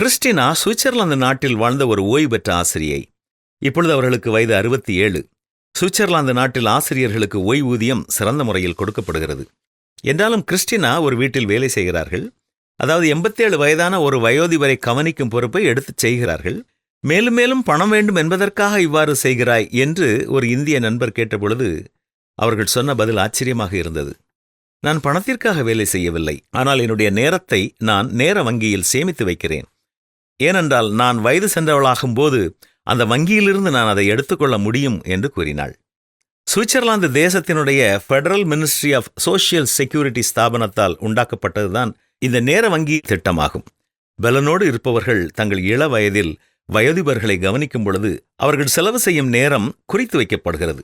Christina Switzerland நாட்டில் வாழ்ந்த ஒரு ஓய்வு பெற்ற ஆசிரியை. இப்பொழுது அவர்களுக்கு வயது அறுபத்தி ஏழு சுவிட்சர்லாந்து நாட்டில் ஆசிரியர்களுக்கு ஓய்வூதியம் சிறந்த முறையில் கொடுக்கப்படுகிறது. என்றாலும் கிறிஸ்டினா ஒரு வீட்டில் வேலை செய்கிறார்கள். அதாவது எண்பத்தேழு வயதான ஒரு வயோதிபரை கவனிக்கும் பொறுப்பை எடுத்துச் செய்கிறார்கள். மேலும் மேலும் பணம் வேண்டும் என்பதற்காக இவ்வாறு செய்கிறாய் என்று ஒரு இந்திய நண்பர் கேட்டபொழுது அவர்கள் சொன்ன பதில் ஆச்சரியமாக இருந்தது. நான் பணத்திற்காக வேலை செய்யவில்லை. ஆனால் என்னுடைய நேரத்தை நான் நேர வங்கியில் சேமித்து வைக்கிறேன். ஏனென்றால் நான் வயது சென்றவளாகும் போது அந்த வங்கியிலிருந்து நான் அதை எடுத்துக்கொள்ள முடியும் என்று கூறினாள். சுவிட்சர்லாந்து தேசத்தினுடைய federal ministry of social security ஸ்தாபனத்தால் உண்டாக்கப்பட்டதுதான் இந்த நேர வங்கி திட்டமாகும். பலனோடு இருப்பவர்கள் தங்கள் இள வயதில் வயதுபர்களை கவனிக்கும் பொழுது அவர்கள் செலவு செய்யும் நேரம் குறித்து வைக்கப்படுகிறது.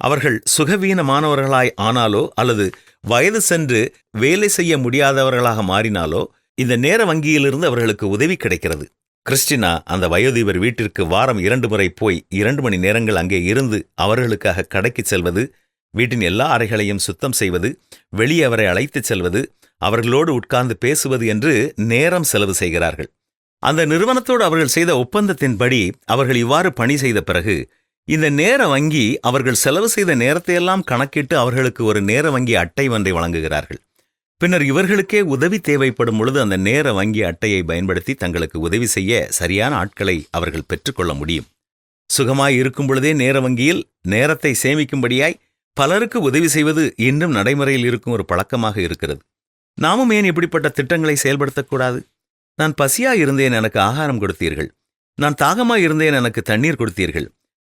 அவர்கள் சுகவீனமானவர்களாய் ஆனாலோ அல்லது வயது சென்று வேலை செய்ய முடியாதவர்களாக மாறினாலோ இந்த நேர வங்கியிலிருந்து அவர்களுக்கு உதவி கிடைக்கிறது. கிறிஸ்டினா அந்த வயோதிபர் வீட்டிற்கு வாரம் இரண்டு முறை போய் இரண்டு மணி நேரங்கள் அங்கே இருந்து அவர்களுக்காக கடைக்கு செல்வது வீட்டின் எல்லா அறைகளையும் சுத்தம் செய்வது வெளியே அவரை அழைத்துச் செல்வது அவர்களோடு உட்கார்ந்து பேசுவது என்று நேரம் செலவு செய்கிறார்கள். அந்த நிறுவனத்தோடு அவர்கள் செய்த ஒப்பந்தத்தின்படி அவர்கள் இவ்வாறு பணி செய்த பிறகு இந்த நேர வங்கி அவர்கள் செலவு செய்த நேரத்தையெல்லாம் கணக்கிட்டு அவர்களுக்கு ஒரு நேர வங்கி அட்டை ஒன்றை வழங்குகிறார்கள். பின்னர் இவர்களுக்கே உதவி தேவைப்படும் பொழுது அந்த நேர வங்கி அட்டையை பயன்படுத்தி தங்களுக்கு உதவி செய்ய சரியான ஆட்களை அவர்கள் பெற்றுக்கொள்ள முடியும். சுகமாய் இருக்கும் பொழுதே நேர வங்கியில் நேரத்தை சேமிக்கும்படியாய் பலருக்கு உதவி செய்வது இன்னும் நடைமுறையில் இருக்கும் ஒரு பழக்கமாக இருக்கிறது. நாமும் ஏன் இப்படிப்பட்ட திட்டங்களை செயல்படுத்தக்கூடாது? நான் பசியாய் இருந்தேன் எனக்கு ஆகாரம் கொடுத்தீர்கள். நான் தாகமாய் இருந்தேன் எனக்கு தண்ணீர் கொடுத்தீர்கள்.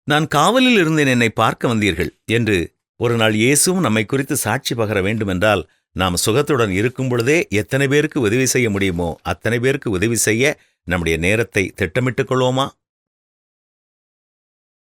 நான் காவலில் இருந்தேன் என்னை பார்க்க வந்தீர்கள் என்று ஒரு நாள் இயேசுவும் நம்மை குறித்து சாட்சி பகர வேண்டுமென்றால் நாம் சுகத்துடன் இருக்கும் பொழுதே எத்தனை பேருக்கு உதவி செய்ய முடியுமோ அத்தனை பேருக்கு உதவி செய்ய நம்முடைய நேரத்தை திட்டமிட்டுக் கொள்வோமா?